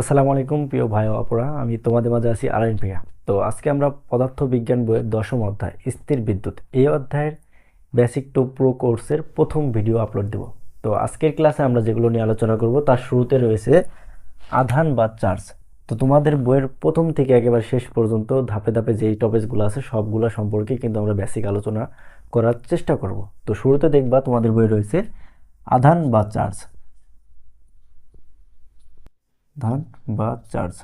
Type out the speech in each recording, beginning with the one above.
আসসালামু আলাইকুম, প্রিয় ভাই অপরা আমি তোমাদের মাঝে আছি আলাইন প্রিয়া তো আজকে আমরা পদার্থ বিজ্ঞান বইয়ের দশম অধ্যায়, স্থির বিদ্যুৎ। এই অধ্যায়ের বেসিক টু প্রো কোর্সের প্রথম ভিডিও আপলোড দেব। তো আজকের ক্লাসে আমরা যেগুলো নিয়ে আলোচনা করব, তার শুরুতে রয়েছে আধান বা চার্জ তো তোমাদের বইয়ের প্রথম থেকে একেবারে শেষ পর্যন্ত ধাপে ধাপে যেই টপিকসগুলো আছে, সবগুলো সম্পর্কে কিন্তু আমরা বেসিক আলোচনা করার চেষ্টা করব। তো শুরুতে দেখবা তোমাদের বই রয়েছে আধান বা চার্জ ধান বা চার্জ।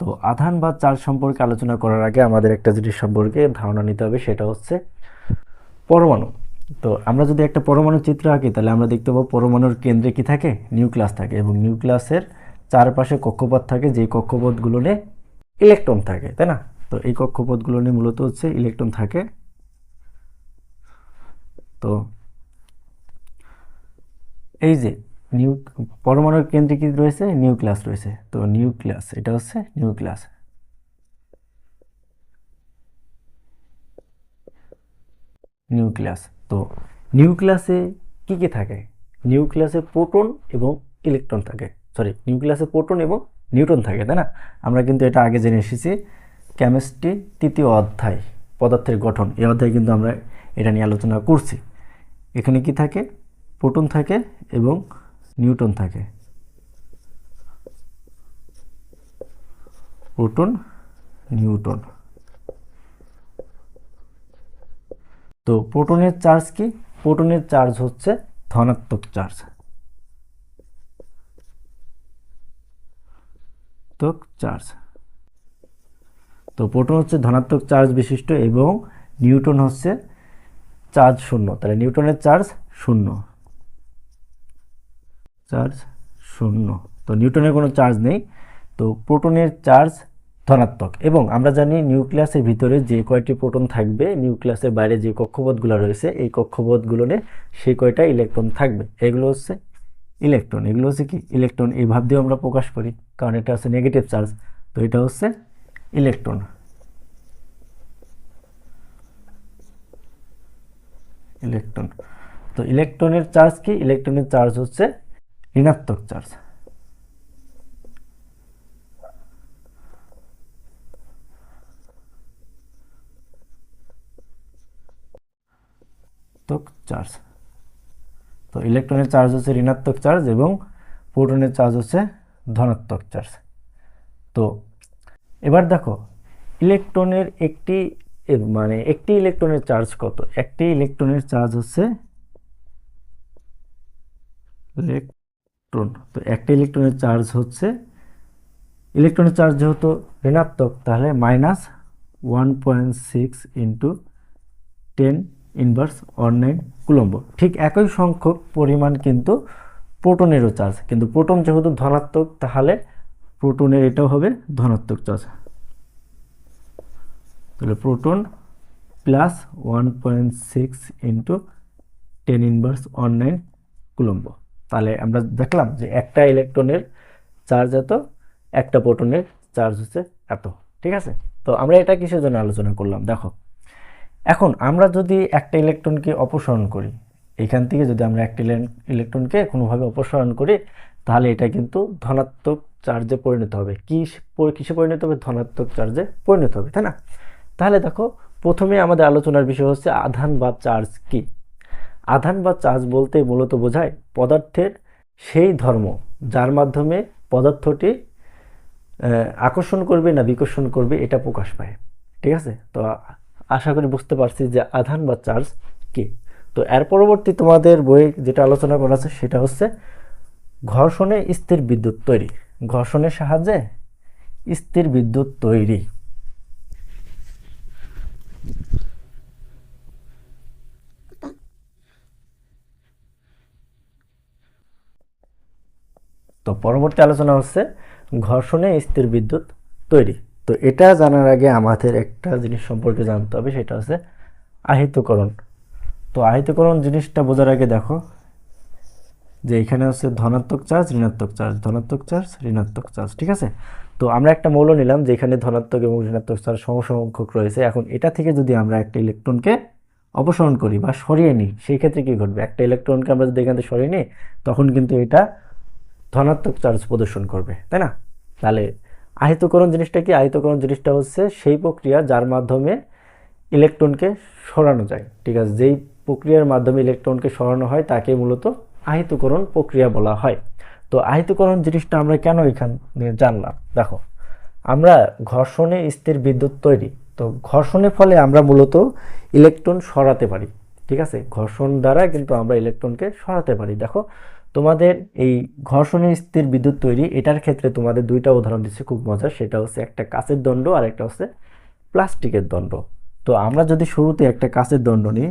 তো আধান বা চার্জ সম্পর্কে আলোচনা করার আগে আমাদের একটা জিনিস সম্পর্কে ধারণা নিতে হবে, সেটা হচ্ছে পরমাণু। তো আমরা যদি একটা পরমাণু চিত্র আঁকি, তাহলে আমরা দেখতে পাবো পরমাণুর কেন্দ্রে কি থাকে? নিউক্লিয়াস থাকে এবং নিউক্লিয়াসের চারপাশে কক্ষপথ থাকে, যেই কক্ষপথগুলো নিয়ে ইলেকট্রন থাকে, তাই না? তো এই কক্ষপথগুলো নিয়ে মূলত হচ্ছে ইলেকট্রন থাকে। তো এই যে নিউ, পরমাণুর কেন্দ্রে কি রয়েছে নিউক্লিয়াস রয়েছে। তো নিউক্লিয়াস এটা হচ্ছে নিউক্লিয়াস নিউক্লিয়াস তো নিউক্লিয়াসে কি কি থাকে? নিউক্লিয়াসে প্রোটন এবং ইলেকট্রন থাকে। সরি নিউক্লিয়াসে প্রোটন এবং নিউট্রন থাকে, তাই না? আমরা কিন্তু এটা আগে জেনে এসেছি, কেমিস্ট্রি তৃতীয় অধ্যায়, পদার্থের গঠন। এই অধ্যায়ে কিন্তু আমরা এটা নিয়ে আলোচনা করছি। এখানে কি থাকে? প্রোটন থাকে এবং নিউটন থাকে। Proton, neutron. তো প্রোটনের চার্জ কি? প্রোটনের চার্জ হচ্ছে ধনাত্মক চার্জ। ধনাত্মক চার্জ। তো প্রোটন হচ্ছে ধনাত্মক চার্জ বিশিষ্ট এবং নিউটন হচ্ছে চার্জ শূন্য। তাহলে নিউটনের চার্জ শূন্য। চার্জ শূন্য। তো নিউটনের কোনো চার্জ নেই। তো প্রোটনের চার্জ ধনাত্মক এবং আমরা জানি নিউক্লিয়াসের ভিতরে যে কয়টি প্রোটন থাকবে, নিউক্লিয়াসের বাইরে যে কক্ষপথগুলো রয়েছে, এই কক্ষপথগুলো সেই কয়টা ইলেকট্রন থাকবে। এগুলো হচ্ছে ইলেকট্রন। এগুলো হচ্ছে কি? ইলেকট্রন এই ভাব দিয়ে আমরা প্রকাশ করি, কারণ এটা হচ্ছে নেগেটিভ চার্জ তো এটা হচ্ছে ইলেকট্রন। ইলেকট্রন। তো ইলেকট্রনের চার্জ কি? ইলেকট্রনের চার্জ হচ্ছে ঋণাত্মক চার্জ। চার্জ। তো ইলেকট্রনের চার্জ হচ্ছে ঋণাত্মক চার্জ এবং প্রোটনের চার্জ হচ্ছে ধনাত্মক চার্জ। তো এবার দেখো, ইলেকট্রনের একটি মানে একটি ইলেকট্রনের চার্জ কত? একটি ইলেকট্রনের চার্জ হচ্ছে ইলেকট্রন তো একটা ইলেকট্রনের চার্জ হচ্ছে ইলেকট্রনের চার্জ যেহেতু ঋণাত্মক, তাহলে minus one point six into ten inverse one nine coulomb. ঠিক একই সংখ্যক পরিমাণ কিন্তু প্রোটনেরও চার্জ কিন্তু প্রোটন যেহেতু ধনাত্মক, তাহলে প্রোটনের এটাও হবে ধনাত্মক চার্জ তাহলে proton plus one point six into ten inverse one nine coulomb. তাহলে আমরা দেখলাম যে একটা ইলেকট্রনের চার্জ এত, একটা প্রোটনের চার্জ হচ্ছে এত, ঠিক আছে? তো আমরা এটা কিসের জন্য আলোচনা করলাম? দেখো, এখন আমরা যদি একটা ইলেকট্রনকে অপসারণ করি, এখান থেকে যদি আমরা একটা ইলেকট্রনকে কোনোভাবে অপসারণ করি, তাহলে এটা কিন্তু ধনাত্মক চার্জে পরিণত হবে। কি কিসে পরিণত হবে? ধনাত্মক চার্জে পরিণত হবে, তাই না? তাহলে দেখো, প্রথমে আমাদের আলোচনার বিষয় হচ্ছে আধান বা চার্জ কি? আধান বা চার্জ বলতে মূলত বোঝায় পদার্থের সেই ধর্ম, যার মাধ্যমে পদার্থটি আকর্ষণ করবে না বিকর্ষণ করবে এটা প্রকাশ পায়। ঠিক আছে? তো আশা করি বুঝতে পারছি যে আধান বা চার্জ কি। তো এর পরবর্তী তোমাদের বই যেটা আলোচনা করা আছে সেটা হচ্ছে ঘর্ষণে স্থির বিদ্যুৎ তৈরি। ঘর্ষণের সাহায্যে স্থির বিদ্যুৎ তৈরি। তো পরবর্তী আলোচনা হচ্ছে ঘর্ষণে স্থির বিদ্যুৎ তৈরি। তো এটা জানার আগে আমাদের একটা জিনিস সম্পর্কে জানতে হবে, সেটা হচ্ছে আহিতকরণ। তো আহিতকরণ জিনিসটা বোঝার আগে দেখো যে এখানে হচ্ছে ধনাত্মক চার্জ, ঋণাত্মক চার্জ, ধনাত্মক চার্জ, ঋণাত্মক চার্জ, ঠিক আছে? তো আমরা একটা মৌল নিলাম যেখানে ধনাত্মক এবং ঋণাত্মক চার্জ সমসংখ্যক রয়েছে। এখন এটা থেকে যদি আমরা একটা ইলেকট্রনকে অপসারণ করি বা সরিয়ে নিই, সেই ক্ষেত্রে কী ঘটবে? একটা ইলেকট্রনকে আমরা যদি এখান থেকে সরিয়ে নিই, তখন কিন্তু এটা ধনাত্মক চার্জ প্রদর্শন করবে, তাই না? তাহলে আহিতকরণ জিনিসটা কি? আহিতকরণ জিনিসটা হচ্ছে সেই প্রক্রিয়া যার মাধ্যমে ইলেকট্রনকে সরানো যায়। ঠিক আছে, যেই প্রক্রিয়ার মাধ্যমে ইলেকট্রনকে সরানো হয়, তাকে মূলত আহিতকরণ প্রক্রিয়া বলা হয়। তো আহিতকরণ জিনিসটা আমরা কেন এখানে জানলাম? দেখো, আমরা ঘর্ষণে স্থির বিদ্যুৎ তৈরি, তো ঘর্ষণের ফলে আমরা মূলত ইলেকট্রন সরাতে পারি। ঠিক আছে, ঘর্ষণ দ্বারা কিন্তু আমরা ইলেকট্রনকে সরাতে পারি। দেখো তোমাদের এই ঘর্ষণে স্থির বিদ্যুৎ তৈরি, এটার ক্ষেত্রে তোমাদের দুইটা উদাহরণ দিচ্ছে খুব মজার, সেটা হচ্ছে একটা কাঁচের দণ্ড আর একটা হচ্ছে প্লাস্টিকের দণ্ড। তো আমরা যদি শুরুতে একটা কাঁচের দণ্ড নিই,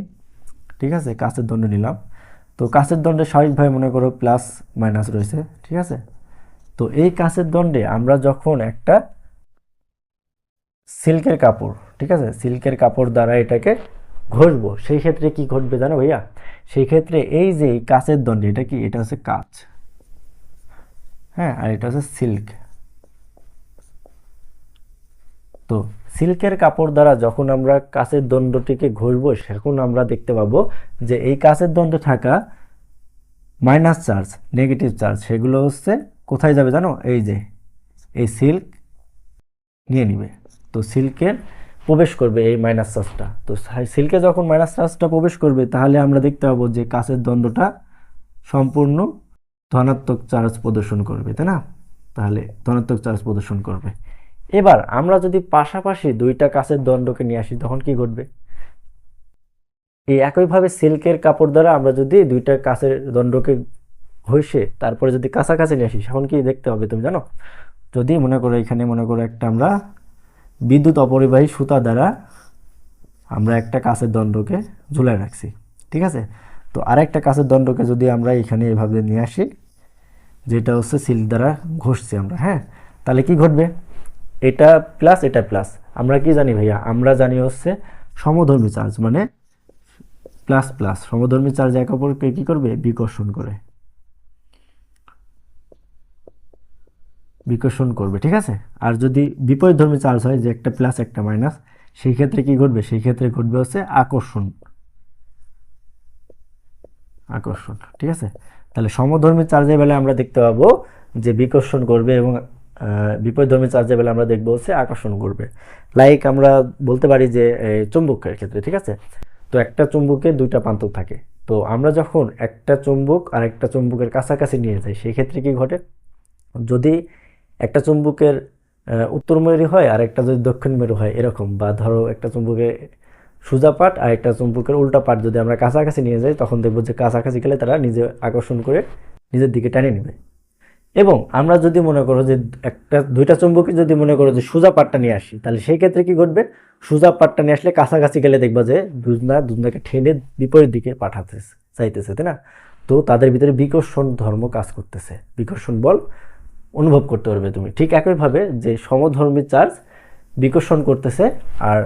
ঠিক আছে, কাঁচের দণ্ড নিলাম, তো কাঁচের দণ্ডে স্বাভাবিকভাবে মনে করো প্লাস মাইনাস রয়েছে, ঠিক আছে? তো এই কাঁচের দণ্ডে আমরা যখন একটা সিল্কের কাপড়, ঠিক আছে, সিল্কের কাপড় দ্বারা এটাকে ঘষবো, সেই ক্ষেত্রে কি ঘটবে জানো ভাইয়া? সেই ক্ষেত্রে এই যে কাঁচের দণ্ডে, এটা কি? এটা হচ্ছে কাঁচ। হ্যাঁ আর এটা হচ্ছে সিল্ক। তো সিল্কের কাপড় দ্বারা যখন আমরা কাঁচের দণ্ডটিকে ঘষবো, সেখন আমরা দেখতে পাবো যে এই কাঁচের দণ্ডে থাকা মাইনাস চার্জ নেগেটিভ চার্জ সেগুলো হচ্ছে কোথায় যাবে জানো? এই যে, এই সিল্ক নিয়ে নিবে। তো সিল্কের প্রবেশ করবে এই মাইনাস চার্জটা তো সিল্কে যখন মাইনাস চার্জটা প্রবেশ করবে, তাহলে আমরা দেখতে পাবো যে কাঁচের দ্বন্দ্বটা সম্পূর্ণ ধনাত্মক চার্জ প্রদর্শন করবে, তাই না? তাহলে ধনাত্মক চার্জ প্রদর্শন করবে। এবার আমরা যদি পাশাপাশি দুইটা কাছের দণ্ডকে নিয়ে আসি, তখন কি ঘটবে? এই একইভাবে সিল্কের কাপড় দ্বারা আমরা যদি দুইটা কাছের দণ্ডকে ঘষে তারপরে যদি কাছাকাছি নিয়ে আসি, তখন কি দেখতে হবে তুমি জানো? যদি মনে করো এখানে মনে করো একটা আমরা বিদ্যুৎ অপরিবাহী সুতা দ্বারা আমরা একটা কাছের দণ্ডকে ঝুলাই রাখছি, ঠিক আছে? তো আরেকটা কাছের দণ্ডকে যদি আমরা এখানে এভাবে নিয়ে আসি, যেটা হচ্ছে সিল্ক দ্বারা ঘষছি আমরা হ্যাঁ? তাহলে কি ঘটবে? এটা প্লাস এটা প্লাস আমরা কি জানি ভাইয়া? আমরা জানি হচ্ছে সমধর্মী চার্জ মানে প্লাস প্লাস সমধর্মী চার্জ এক অপরকে কী করবে? বিকর্ষণ করে। বিকর্ষণ করবে, ঠিক আছে? আর যদি বিপরীত ধর্মী চার্জ হয় যে একটা প্লাস একটা মাইনাস সেই ক্ষেত্রে কি ঘটবে? সেই ক্ষেত্রে ঘটবে হচ্ছে আকর্ষণ। আকর্ষণ, ঠিক আছে? তাহলে সমধর্মী চার্জের বেলায় আমরা দেখতে পাবো যে বিকর্ষণ করবে এবং বিপরীত ধর্মী চার্জের বেলা আমরা দেখব হচ্ছে আকর্ষণ করবে। লাইক আমরা বলতে পারি যে চুম্বকের ক্ষেত্রে, ঠিক আছে? তো একটা চুম্বকে দুইটা প্রান্তক থাকে। তো আমরা যখন একটা চুম্বক আর একটা চুম্বকের কাছাকাছি নিয়ে যাই, সেই ক্ষেত্রে কি ঘটে? যদি একটা চুম্বকের উত্তর মেরু হয় আর একটা যদি দক্ষিণ মেরু হয়, এরকম। বা ধরো একটা চুম্বকে সোজা পাট আর একটা চুম্বকের উল্টা পাট যদি আমরা কাছাকাছি নিয়ে যাই, তখন দেখব যে কাছাকাছি গেলে তারা নিজে আকর্ষণ করে নিজের দিকে টানিয়ে নেবে। এবং আমরা যদি মনে করো যে একটা, দুইটা চুম্বকে যদি মনে করো যে সোজা পাটটা নিয়ে আসি, তাহলে সেই ক্ষেত্রে কি ঘটবে? সোজা পাটটা নিয়ে আসলে কাছাকাছি গেলে দেখবা যে দুজনা, দুজনাকে ঠেনে বিপরীত দিকে পাঠাতে চাইতেছে, তাই না? তো তাদের ভিতরে বিকর্ষণ ধর্ম কাজ করতেছে। বিকর্ষণ বল অনুভব করতে পারবে তুমি। ঠিক একইভাবে যে সমধর্মী চার্জ বিকর্ষণ করতেছে আর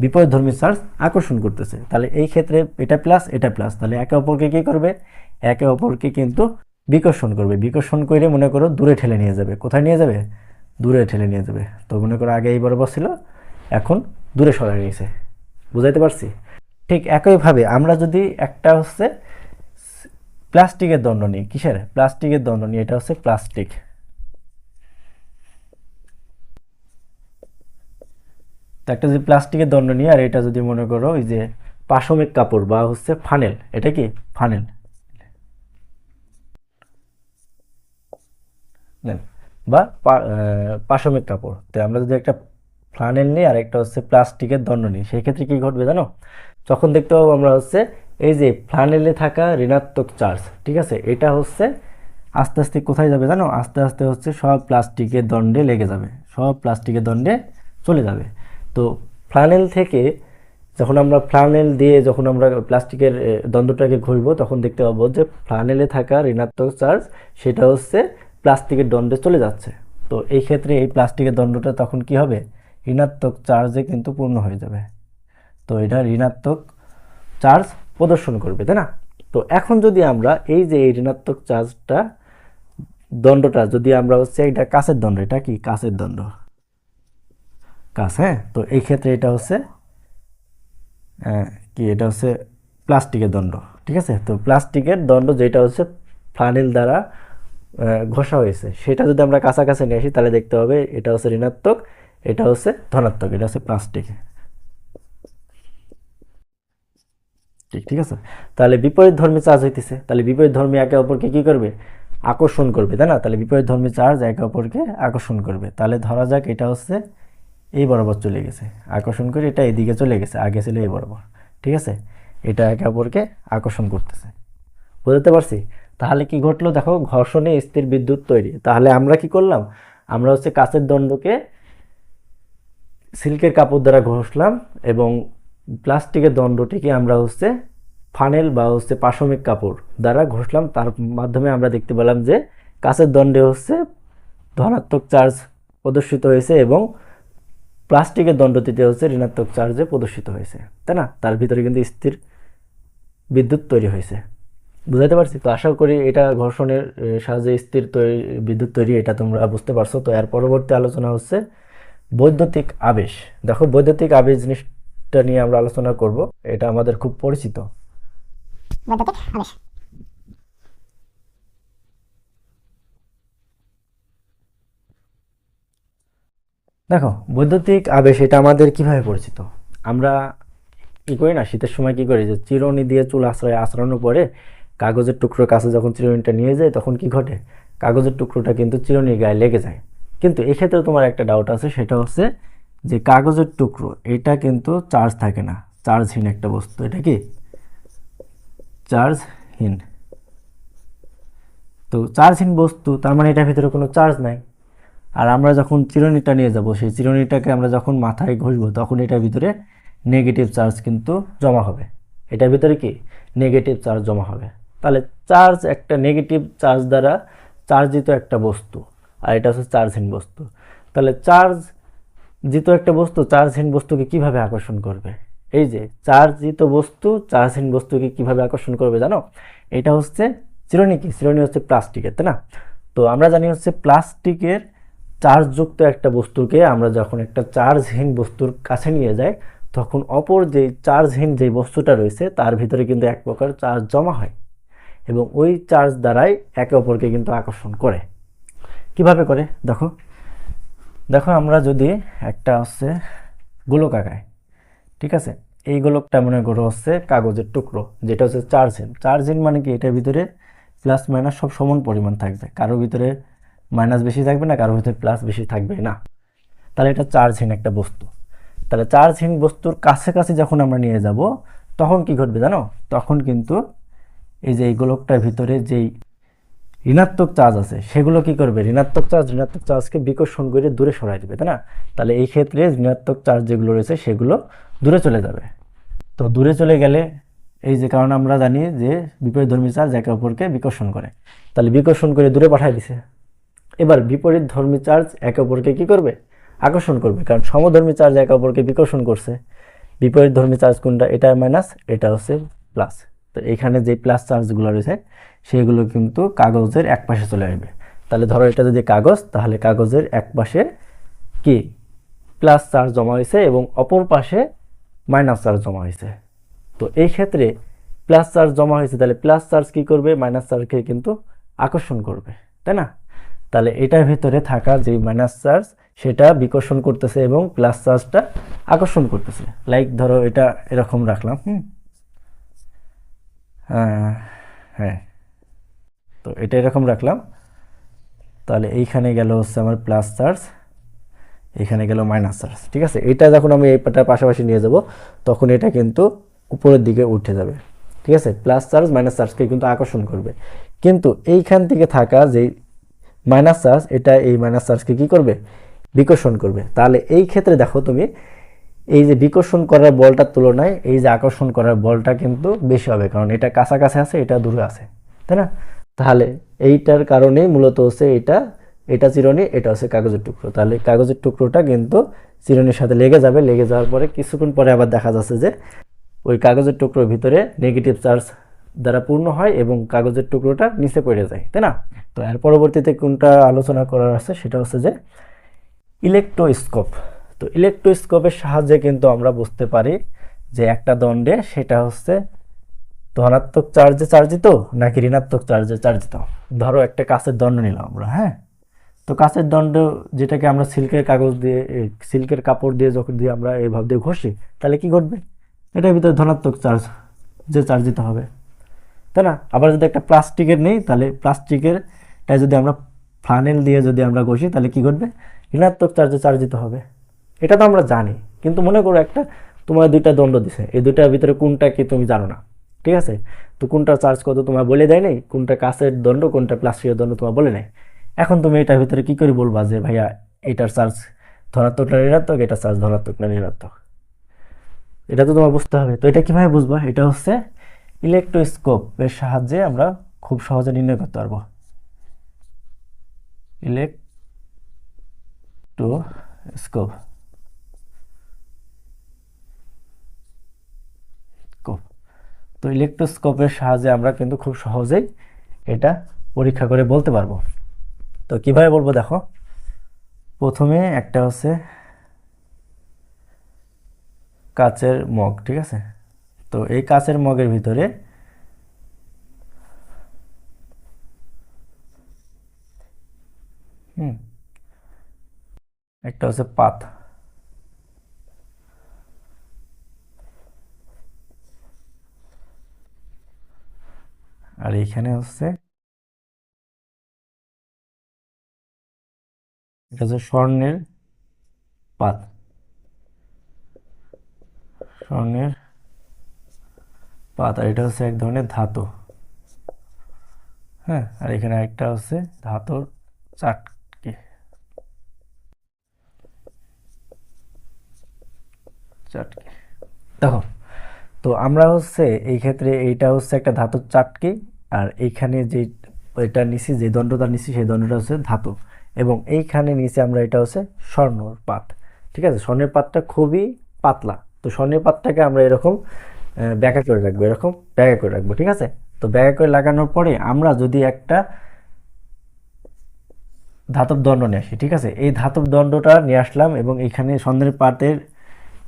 বিপরীত ধর্মী চার্জ আকর্ষণ করতেছে। তাহলে এই ক্ষেত্রে এটা প্লাস এটা প্লাস তাহলে একে অপরকে কী করবে? একে অপরকে কিন্তু বিকর্ষণ করবে। বিকর্ষণ করে মনে করো দূরে ঠেলে নিয়ে যাবে। কোথায় নিয়ে যাবে? দূরে ঠেলে নিয়ে যাবে। তো মনে করো আগে এই বরাবর ছিল এখন দূরে সরাই নিয়েছে। বুঝাইতে পারছি? ঠিক একইভাবে আমরা যদি একটা হচ্ছে প্লাস্টিকের দণ্ড নিই। কিসের? প্লাস্টিকের দণ্ড নিই। এটা হচ্ছে প্লাস্টিক তো একটা যদি প্লাস্টিকের দণ্ড নিয়ে আর এটা যদি মনে করো ওই যে পাশমিক কাপড় বা হচ্ছে ফানেল, এটা কি? ফানেল। বা পাশমিক কাপড়। তো আমরা যদি একটা ফ্লানেল নিই আর একটা হচ্ছে প্লাস্টিকের দণ্ড নিই সেই ক্ষেত্রে কী ঘটবে জানো? তখন দেখতে পাবো আমরা হচ্ছে এই যে ফ্লানেলে থাকা ঋণাত্মক চার্জ, ঠিক আছে? এটা হচ্ছে আস্তে আস্তে কোথায় যাবে জানো? আস্তে আস্তে হচ্ছে সব প্লাস্টিকের দণ্ডে লেগে যাবে, সব প্লাস্টিকের দণ্ডে চলে যাবে। তো ফ্লানেল থেকে যখন আমরা ফ্লানেল দিয়ে যখন আমরা প্লাস্টিকের দ্বন্দ্বটাকে ঘুরবো, তখন দেখতে পাবো যে ফ্লানেলে থাকা ঋণাত্মক চার্জ সেটা হচ্ছে প্লাস্টিকের দণ্ডে চলে যাচ্ছে। তো এই ক্ষেত্রে এই প্লাস্টিকের দণ্ডটা তখন কি হবে? ঋণাত্মক চার্জে কিন্তু পূর্ণ হয়ে যাবে। তো এটা ঋণাত্মক চার্জ প্রদর্শন করবে, তাই না? তো এখন যদি আমরা এই যে এই ঋণাত্মক চার্জটা দণ্ডটা যদি আমরা হচ্ছে এটা কাছের দণ্ড এটা কি? কাছের দণ্ড কাছ হ্যাঁ তো এই ক্ষেত্রে এটা হচ্ছে কি এটা হচ্ছে প্লাস্টিকের দণ্ড, ঠিক আছে? তো প্লাস্টিকের দণ্ড যেটা হচ্ছে ফ্লানেল দ্বারা ঘষা হয়েছে, সেটা যদি আমরা কাছাকাছি নিয়ে আসি, তাহলে দেখতে হবে এটা হচ্ছে ঋণাত্মক, এটা হচ্ছে ধনাত্মক, এটা হচ্ছে প্লাস্টিক। ঠিক ঠিক আছে? তাহলে বিপরীত ধর্মী চার্জ হইতেছে। তাহলে বিপরীত ধর্মী একে অপরকে কি করবে? আকর্ষণ করবে, তাই না? তাহলে বিপরীত ধর্মী চার্জ একে অপরকে আকর্ষণ করবে। তাহলে ধরা যাক এটা হচ্ছে এই বরাবর চলে গেছে। আকর্ষণ করে এটা এদিকে চলে গেছে, আগে ছিল এই বরাবর। ঠিক আছে? এটা একে অপরকে আকর্ষণ করতেছে। বুঝতে পারছি? তাহলে কি ঘটলো? দেখো, ঘর্ষণে স্থির বিদ্যুৎ তৈরি। তাহলে আমরা কি করলাম? আমরা হচ্ছে কাচের দণ্ডকে সিল্কের কাপড় দ্বারা ঘষলাম এবং প্লাস্টিকের দণ্ডটিকে আমরা হচ্ছে ফানেল বা হচ্ছে পাশমিক কাপড় দ্বারা ঘষলাম। তার মাধ্যমে আমরা দেখতে পেলাম যে কাচের দণ্ডে হচ্ছে ধনাত্মক চার্জ প্রদর্শিত হয়েছে এবং প্লাস্টিকের দণ্ডটিতে হচ্ছে ঋণাত্মক চার্জে প্রদর্শিত হয়েছে, তাই না? তার ভিতরে কিন্তু স্থির বিদ্যুৎ তৈরি হয়েছে। বুঝাতে পারছি? তো আশা করি এটা ঘর্ষণের সাহায্যে স্থির তৈরি, বিদ্যুৎ তৈরি, এটা তোমরা বুঝতে পারছ। তো এর পরবর্তী আলোচনা হচ্ছে বৈদ্যুতিক আবেশ। দেখো, বৈদ্যুতিক আবেশ জিনিসটা নিয়ে আমরা আলোচনা করব। এটা আমাদের খুব পরিচিত। বৈদ্যুতিক আবেশ। দেখো, বৈদ্যুতিক আবেশ এটা আমাদের কীভাবে পরিচিত? আমরা কি করি না, শীতের সময় কি করি? যে চিরুনি দিয়ে চুল আশ্রয় আশ্রানোর পরে কাগজের টুকরো কাছে যখন চিরুনিটা নিয়ে যায়, তখন কি ঘটে? কাগজের টুকরোটা কিন্তু চিরুনির গায়ে লেগে যায়। কিন্তু এক্ষেত্রে তোমার একটা ডাউট আছে, সেটা হচ্ছে যে কাগজের টুকরো, এটা কিন্তু চার্জ থাকে না। চার্জহীন একটা বস্তু, এটা কি? চার্জহীন তো চার্জহীন বস্তু, তার মানে এটার ভিতরে কোনো চার্জ নাই। আর আমরা যখন চিরুনিটা নিয়ে যাব, সেই চিরুনিটাকে আমরা যখন মাথায় ঘষবো, তখন এটার ভিতরে নেগেটিভ চার্জ কিন্তু জমা হবে। এটার ভিতরে কি? নেগেটিভ চার্জ জমা হবে। তাহলে চার্জ একটা নেগেটিভ চার্জ দ্বারা চার্জিত একটা বস্তু, আর এটা হচ্ছে চার্জহীন বস্তু। তাহলে চার্জ জিত একটা বস্তু চার্জহীন বস্তুকে কীভাবে আকর্ষণ করবে? এই যে চার্জিত বস্তু চার্জহীন বস্তুকে কীভাবে আকর্ষণ করবে জানো? এটা হচ্ছে চিরুনি কি চিরুনি হচ্ছে প্লাস্টিকের, তাই না? তো আমরা জানি হচ্ছে প্লাস্টিকের চার্জযুক্ত একটা বস্তুকে আমরা যখন একটা চার্জহীন বস্তুর কাছে নিয়ে যাই, তখন অপর যে চার্জহীন যে বস্তুটা রয়েছে, তার ভিতরে কিন্তু এক প্রকার চার্জ জমা হয় এবং ওই চার্জ দ্বারাই একে অপরকে কিন্তু আকর্ষণ করে। কীভাবে করে? দেখো দেখো আমরা যদি একটা হচ্ছে গোলক আঁকাই, ঠিক আছে? এই গোলকটা মনে করো হচ্ছে কাগজের টুকরো, যেটা হচ্ছে চার্জহীন। চার্জহীন মানে কি? এটার ভিতরে প্লাস মাইনাস সব সমান পরিমাণ থাকবে। কারোর ভিতরে মাইনাস বেশি থাকবে না, কারোর ভিতরে প্লাস বেশি থাকবে না। তাহলে এটা চার্জহীন একটা বস্তু। তাহলে চার্জহীন বস্তুর কাছে কাছে যখন আমরা নিয়ে যাব, তখন কি ঘটবে জানো? তখন কিন্তু এই যে এই গোলকটার ভিতরে যেই ঋণাত্মক চার্জ আছে, সেগুলো কি করবে? ঋণাত্মক চার্জ ঋণাত্মক চার্জকে বিকর্ষণ করে দূরে সরাই দেবে, তাই না? তাহলে এই ক্ষেত্রে ঋণাত্মক চার্জ যেগুলো রয়েছে, সেগুলো দূরে চলে যাবে। তো দূরে চলে গেলে এই যে কারণ আমরা জানি যে বিপরীত ধর্মী চার্জ একে অপরকে বিকর্ষণ করে। তাহলে বিকর্ষণ করে দূরে পাঠায় দিছে। এবার বিপরীত ধর্মী চার্জ একে অপরকে কি করবে? আকর্ষণ করবে, কারণ সমধর্মী চার্জ একে অপরকে বিকর্ষণ করছে। বিপরীত ধর্মী চার্জ কোনটা? এটা মাইনাস, এটা হচ্ছে প্লাস। তো এখানে যে প্লাস চার্জগুলো রয়েছে, সেগুলো কিন্তু কাগজের এক পাশে চলে আসবে। তাহলে ধরো এটা যদি কাগজ, তাহলে কাগজের এক পাশে কি? প্লাস চার্জ জমা হয়েছে এবং অপর পাশে মাইনাস চার্জ জমা হয়েছে। তো এই ক্ষেত্রে প্লাস চার্জ জমা হয়েছে, তাহলে প্লাস চার্জ কী করবে? মাইনাস চার্জকে কিন্তু আকর্ষণ করবে, তাই না? তাহলে এটার ভিতরে থাকা যে মাইনাস চার্জ সেটা বিকর্ষণ করতেছে এবং প্লাস চার্জটা আকর্ষণ করতেছে। লাইক ধরো এটা এরকম রাখলাম হুম? আহ, হ্যাঁ। তো এটা এরকম রাখলাম। তাহলে এইখানে গেল হচ্ছে আমার প্লাস চার্জ এখানে গেল মাইনাস চার্জ ঠিক আছে? এটা যখন আমি এইটা পাশাপাশি নিয়ে যাব তখন এটা কিন্তু উপরের দিকে উঠে যাবে ঠিক আছে? প্লাস চার্জ মাইনাস চার্জকে কিন্তু আকর্ষণ করবে। কিন্তু এইখান থেকে থাকা যেই মাইনাস চার্জ, এটা এই মাইনাস চার্জকে কি করবে? বিকর্ষণ করবে। তাহলে এই ক্ষেত্রে দেখো তুমি, এই যে বিকর্ষণ করার বলটার তুলনায় এই যে আকর্ষণ করার বলটা কিন্তু বেশি হবে, কারণ এটা কাছাকাছি আছে, এটা দূরে আছে, তাই না? তাহলে এইটার কারণেই মূলত হচ্ছে এটা এটা চিরুনি এটা হচ্ছে কাগজের টুকরো। তাহলে কাগজের টুকরোটা কিন্তু চিরুনির সাথে লেগে যাবে, লেগে যাওয়ার পরে কিছুক্ষণ পরে আবার দেখা যাচ্ছে যে ওই কাগজের টুকরোর ভিতরে নেগেটিভ চার্জ দ্বারা পূর্ণ হয় এবং কাগজের টুকরোটা নিচে পড়ে যায়, তাই না? তো এর পরবর্তীতে কোনটা আলোচনা করার আছে সেটা হচ্ছে যে ইলেকট্রোস্কোপ। তো ইলেকট্রোস্কোপের সাহায্যে কিন্তু আমরা বুঝতে পারি যে একটা দণ্ডে সেটা হচ্ছে ধনাত্মক চার্জে চার্জিত নাকি ঋণাত্মক চার্জে চার্জিত। ধরো একটা কাঁচের দণ্ড নিলাম আমরা হ্যাঁ? তো কাঁচের দণ্ড যেটাকে আমরা সিল্কের কাগজ দিয়ে সিল্কের কাপড় দিয়ে যখন দিয়ে আমরা এইভাবে দিয়ে ঘষি, তাহলে কি ঘটবে? এটার ভিতরে ধনাত্মক চার্জ যে চার্জিত হবে। তাই না? আবার যদি একটা প্লাস্টিকের নেই, তাহলে প্লাস্টিকের টা যদি আমরা ফ্লানেল দিয়ে যদি আমরা ঘষি, তাহলে কি ঘটবে? ঋণাত্মক চার্জে চার্জিত হবে। এটা তো আমরা জানি। কিন্তু মনে করো একটা, তোমার দুইটা দণ্ড দিছে। এই দুইটার ভিতরে কোনটা কি তুমি জানো না। ঠিক আছে? তো কোনটা চার্জ কত তোমার বলে দেয় নাই? কোনটা কাঁচের দণ্ড, কোনটা প্লাস্টিকের দণ্ড তোমার বলে নেয়? এখন তুমি এটার ভিতরে কি করে বলবা যে, ভাইয়া, এটার চার্জ ধনাত্মক না ঋণাত্মক? এটা চার্জ ধনাত্মক না ঋণাত্মক? এটা তো তোমার বুঝতে হবে। তো এটা কীভাবে বুঝবা? এটা হচ্ছে ইলেকট্রোস্কোপ এর সাহায্যে আমরা খুব সহজে নির্ণয় করতে পারব। ইলেকট্রোস্কোপ। স্কোপ তো ইলেকট্রোস্কোপের সাহায্যে আমরা কিন্তু খুব সহজেই এটা পরীক্ষা করে বলতে পারব। তো কীভাবে বলব দেখো? প্রথমে একটা হচ্ছে কাচের মগ, ঠিক আছে? তো এই কাঁচের মগের ভিতরে একটা হচ্ছে পাত আর এখানে হচ্ছে এটা হচ্ছে স্বর্ণের পাত স্বর্ণের পাত, আর এটা হচ্ছে এক ধরনের ধাতু। হ্যাঁ আর এখানে একটা হচ্ছে ধাতুর চাটকি। চাটকি। দেখো, তো আমরা হচ্ছে এই ক্ষেত্রে এইটা হচ্ছে একটা ধাতুর চাটকি, আর এইখানে যে এটা নিছি যে দণ্ডটা নিছি সেই দণ্ডটা হচ্ছে ধাতু। এবং এইখানে নিচে আমরা এটা হচ্ছে স্বর্ণর পাত। ঠিক আছে? স্বর্ণের পাতটা খুবই পাতলা। তো স্বর্ণের পাতটাকে আমরা এরকম ব্যাকা করে রাখব, এরকম ব্যাকা করে রাখব, ঠিক আছে? তো ব্যাকা করে লাগানোর পরে আমরা যদি একটা ধাতব দণ্ড নিয়ে আসি, ঠিক আছে? এই ধাতব দণ্ডটা নিয়ে আসলাম এবং এখানে স্বর্ণের পাতের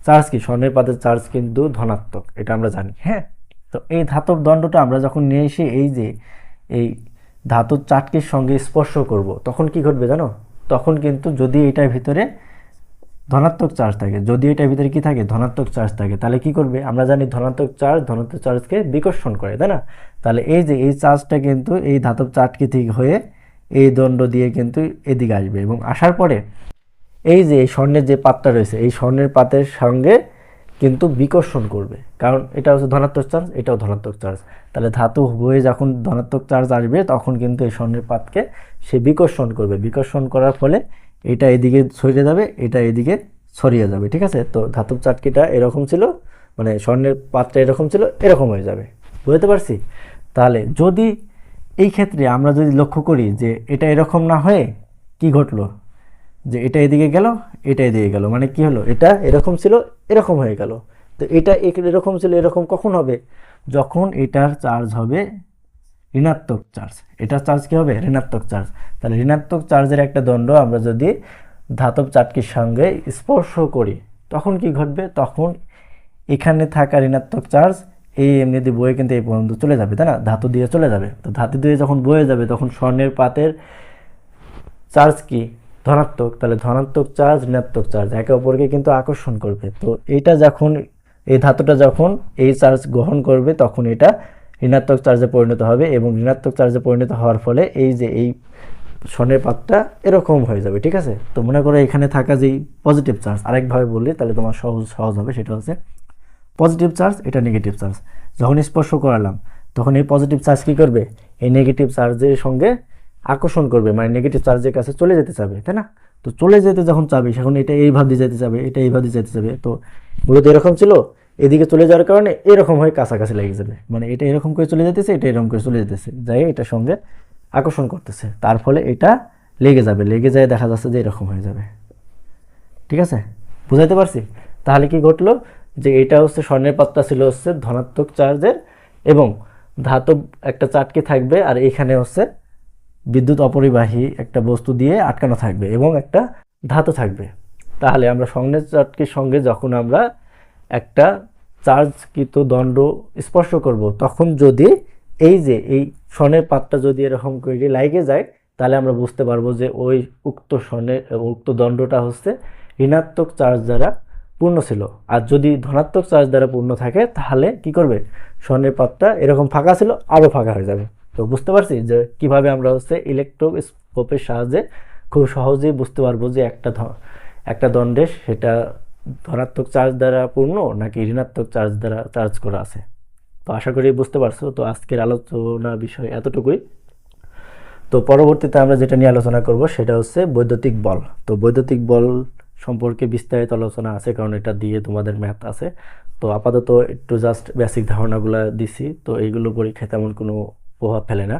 চার্জ কি? স্বর্ণের পাতের চার্জ কিন্তু ধনাত্মক, এটা আমরা জানি হ্যাঁ? তো এই ধাতব দণ্ডটা আমরা যখন নিয়ে এসে এই যে এই ধাতব চাটকির সঙ্গে স্পর্শ করব, তখন কি ঘটবে জানো? তখন কিন্তু যদি এটার ভিতরে ধনাত্মক চার্জ থাকে। যদি এটার ভিতরে কি থাকে? ধনাত্মক চার্জ থাকে। তাহলে কি করবে? আমরা জানি ধনাত্মক চার্জ ধনাত্মক চার্জকে বিকর্ষণ করে, তাই না? তাহলে এই যে এই চার্জটা কিন্তু এই ধাতব চাটকি থেকে হয়ে এই দণ্ড দিয়ে কিন্তু এদিকে আসবে এবং আসার পরে এই যে এই স্বর্ণের যে পাতটা রয়েছে, এই স্বর্ণের পাতের সঙ্গে কিন্তু বিকর্ষণ করবে। কারণ এটা হচ্ছে ধনাত্মক চার্জ এটাও ধনাত্মক চার্জ তাহলে ধাতু হয়ে যখন ধনাত্মক চার্জ আসবে, তখন কিন্তু এই স্বর্ণের পাতকে সে বিকর্ষণ করবে। বিকর্ষণ করার ফলে এটা এদিকে ছড়িয়ে যাবে, এটা এদিকে সরিয়ে যাবে, ঠিক আছে? তো ধাতব চাটকিটা এরকম ছিল মানে স্বর্ণের পাতটা এরকম ছিল, এরকম হয়ে যাবে। বুঝতে পারছি? তাহলে যদি এই ক্ষেত্রে আমরা যদি লক্ষ্য করি যে এটা এরকম না হয়ে কি ঘটলো? যে এটা এদিকে গেল, এটা এদিকে গেল মানে কি হলো? এটা এরকম ছিল, এরকম হয়ে গেল। তো এটা এরকম ছিল, এরকম কখন হবে? যখন এটার চার্জ হবে ঋণাত্মক চার্জ এটার চার্জ কি হবে? ঋণাত্মক চার্জ তাহলে ঋণাত্মক চার্জের একটা দণ্ড আমরা যদি ধাতব চাটকির সঙ্গে স্পর্শ করি, তখন কি ঘটবে? তখন এখানে থাকা ঋণাত্মক চার্জ এই এমনিতে বয়ে কিন্তু এই পর্যন্ত চলে যাবে, তাই না? ধাতু দিয়ে চলে যাবে। তো ধাতু দিয়ে যখন বয়ে যাবে, তখন স্বর্ণের পাতের চার্জ কি? ধনাত্মক। তাহলে ধনাত্মক চার্জ ঋণাত্মক চার্জ একে অপরকে কিন্তু আকর্ষণ করবে। তো এটা যখন, এই ধাতুটা যখন এই চার্জ গ্রহণ করবে, তখন এটা ঋণাত্মক চার্জে পরিণত হবে এবং ঋণাত্মক চার্জে পরিণত হওয়ার ফলে এই যে এই স্বর্ণের পাতটা এরকম হয়ে যাবে, ঠিক আছে? তো মনে করো এখানে থাকা যেই পজিটিভ চার্জ আরেকভাবে বললে তাহলে তোমার সহজ সহজ হবে, সেটা হচ্ছে পজিটিভ চার্জ এটা নেগেটিভ চার্জ যখন স্পর্শ করালাম, তখন এই পজিটিভ চার্জ কী করবে? এই নেগেটিভ চার্জের সঙ্গে আকর্ষণ করবে মানে নেগেটিভ চার্জের কাছে চলে যেতে চাবে, তাই না? তো চলে যেতে যখন চাবে এখন এটা এইভাবে যেতে চাবে, এটা এইভাবে যেতে চাবে। তো মূলত এরকম ছিল? এদিকে চলে যাওয়ার কারণে এরকম হয়ে কাছাকাছি লেগে যাবে। মানে এটা এরকম করে চলে যেতেছে, এটা এরকম করে চলে যেতেছে। যাই এটার সঙ্গে আকর্ষণ করতেছে। তার ফলে এটা লেগে যাবে। লেগে যায় দেখা যাচ্ছে যে এরকম হয়ে যাবে। ঠিক আছে? বুঝাইতে পারছি? তাহলে কি ঘটলো? যে এটা হচ্ছে স্বর্ণের পাত্রা ছিল হচ্ছে ধনাত্মক চার্জের এবং ধাতব একটা চাটকে থাকবে আর এখানে হচ্ছে বিদ্যুৎ অপরিবাহী একটা বস্তু দিয়ে আটকানো থাকবে এবং একটা ধাতু থাকবে। তাহলে আমরা স্বর্ণের চাটকির সঙ্গে যখন আমরা একটা চার্জকৃত দণ্ড স্পর্শ করব, তখন যদি এই যে এই স্বর্ণের পাতটা যদি এরকম করে লাগে যায়, তাহলে আমরা বুঝতে পারব যে ওই উক্ত স্বর্ণের উক্ত দণ্ডটা হচ্ছে ঋণাত্মক চার্জ দ্বারা পূর্ণ ছিল। আর যদি ধনাত্মক চার্জ দ্বারা পূর্ণ থাকে, তাহলে কি করবে? স্বর্ণের পাতটা এরকম ফাঁকা ছিল আরও ফাঁকা হয়ে যাবে। তো বুঝতে পারছি যে কীভাবে আমরা হচ্ছে ইলেকট্রোস্কোপের সাহায্যে খুব সহজেই বুঝতে পারব যে একটা একটা দণ্ডে সেটা ধনাত্মক চার্জ দ্বারা পূর্ণ নাকি ঋণাত্মক চার্জ দ্বারা চার্জ করা আছে? তো আশা করি বুঝতে পারছ। তো আজকের আলোচনা বিষয় এতটুকুই। তো পরবর্তীতে আমরা যেটা নিয়ে আলোচনা করব সেটা হচ্ছে বৈদ্যুতিক বল। তো বৈদ্যুতিক বল সম্পর্কে বিস্তারিত আলোচনা আছে, কারণ এটা দিয়ে তোমাদের ম্যাথ আছে। তো আপাতত একটু জাস্ট বেসিক ধারণাগুলো দিছি। তো এইগুলো পরীক্ষায় তেমন কোনো প্রভাব ফেলে না।